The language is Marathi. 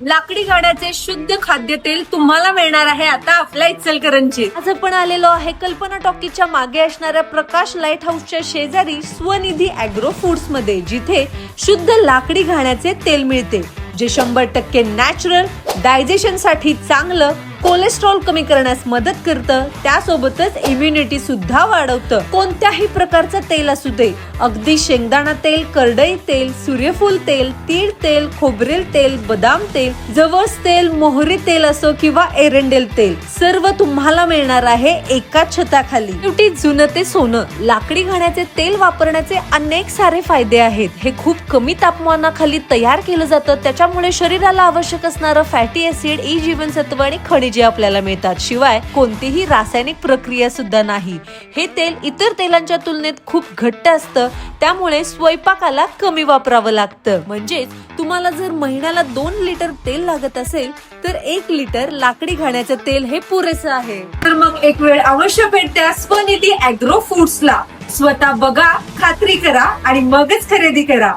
लाकडी गाड्याचे शुद्ध खाद्य तेल तुम्हाला मिळणार आहे आता आपल्या इचलकरंजी आज आपण आलेलो आहे कल्पना टॉकीच्या मागे असणाऱ्या प्रकाश लाइट हाऊसच्या शेजारी स्वनिधी अॅग्रो फूड्समध्ये जिथे शुद्ध लाकडी घाण्याचे तेल मिळते जे शंभर टक्के नॅचरल डायजेशनसाठी चांगलं कोलेस्ट्रॉल कमी करण्यास मदत करतं त्यासोबतच इम्युनिटी सुद्धा वाढवतं. कोणत्याही प्रकारचं तेल असू दे अगदी शेंगदाणा तेल करडई तेल सूर्यफूल तेल तीळ तेल खोबरेल तेल बदाम तेल जवस तेल मोहरी तेल असो किंवा एरंडेल तेल सर्व तुम्हाला मिळणार आहे एकाच छताखाली. शेवटी जुनं ते सोनं लाकडी घाण्याचे तेल वापरण्याचे अनेक सारे फायदे आहेत. हे खूप कमी तापमानाखाली तयार केलं जातं त्याच्यामुळे शरीराला आवश्यक असणारं फॅटी ऍसिड ई जीवनसत्व आणि खनिज आपल्याला मिळतात. शिवाय कोणतीही रासायनिक प्रक्रिया सुद्धा नाही. हे तेल इतर तेलांच्या तुलनेत खूप घट्ट असतं. त्यामुळे स्वयंपाकाला कमी वापरावं लागतं. म्हणजेच तुम्हाला जर महिन्याला दोन लिटर तेल लागत असेल तर एक लिटर लाकडी घाण्याचं तेल हे पुरेसं आहे. तर मग एक वेळ अवश्य भेट द्या स्वनिधी अॅग्रो फूड्सला. स्वतः बघा खात्री करा आणि मगच खरेदी करा.